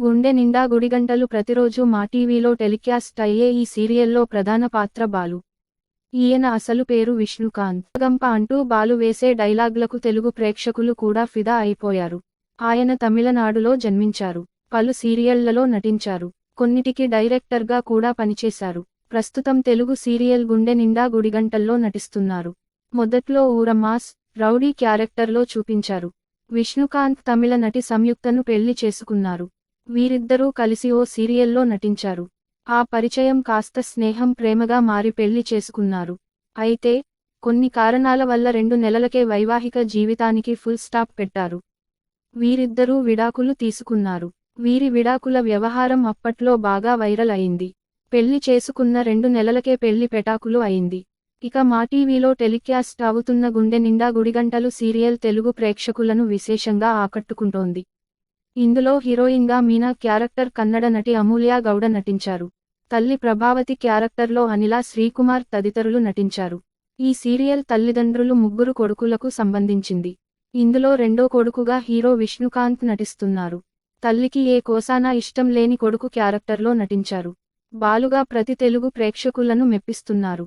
గుండె నిండా గుడిగంటలు ప్రతిరోజు మా టీవీలో టెలికాస్ట్ అయ్యే ఈ సీరియల్లో ప్రధాన పాత్ర బాలు. ఈయన అసలు పేరు విష్ణుకాంత్. గంప అంటూ బాలు వేసే డైలాగ్లకు తెలుగు ప్రేక్షకులు కూడా ఫిదా అయిపోయారు. ఆయన తమిళనాడులో జన్మించారు. పలు సీరియళ్ళలో నటించారు. కొన్నిటికి డైరెక్టర్గా కూడా పనిచేశారు. ప్రస్తుతం తెలుగు సీరియల్ గుండె నిండా గుడిగంటల్లో నటిస్తున్నారు. మొదట్లో ఊరమాస్ రౌడీ క్యారెక్టర్లో చూపించారు. విష్ణుకాంత్ తమిళ నటి సంయుక్తను పెళ్ళి చేసుకున్నారు. వీరిద్దరూ కలిసి ఓ సీరియల్లో నటించారు. ఆ పరిచయం కాస్త స్నేహం ప్రేమగా మారి పెళ్ళి చేసుకున్నారు. అయితే కొన్ని కారణాల వల్ల రెండు నెలలకే వైవాహిక జీవితానికి ఫుల్ స్టాప్ పెట్టారు. వీరిద్దరూ విడాకులు తీసుకున్నారు. వీరి విడాకుల వ్యవహారం అప్పట్లో బాగా వైరల్ అయింది. పెళ్ళి చేసుకున్న రెండు నెలలకే పెళ్ళి పెటాకులు అయింది. ఇక మా టీవీలో టెలికాస్ట్ అవుతున్న గుండె నిండా గుడిగంటలు సీరియల్ తెలుగు ప్రేక్షకులను విశేషంగా ఆకట్టుకుంటోంది. ఇందులో హీరోయిన్గా మీనా క్యారెక్టర్ కన్నడ నటి అమూల్య గౌడ నటించారు. తల్లి ప్రభావతి క్యారెక్టర్లో అనిలా శ్రీకుమార్ తదితరులు నటించారు. ఈ సీరియల్ తల్లిదండ్రులు ముగ్గురు కొడుకులకు సంబంధించింది. ఇందులో రెండో కొడుకుగా హీరో విష్ణుకాంత్ నటిస్తున్నారు. తల్లికి ఏ కోసానా ఇష్టం లేని కొడుకు క్యారెక్టర్లో నటించారు. బాలుగా ప్రతి తెలుగు ప్రేక్షకులను మెప్పిస్తున్నారు.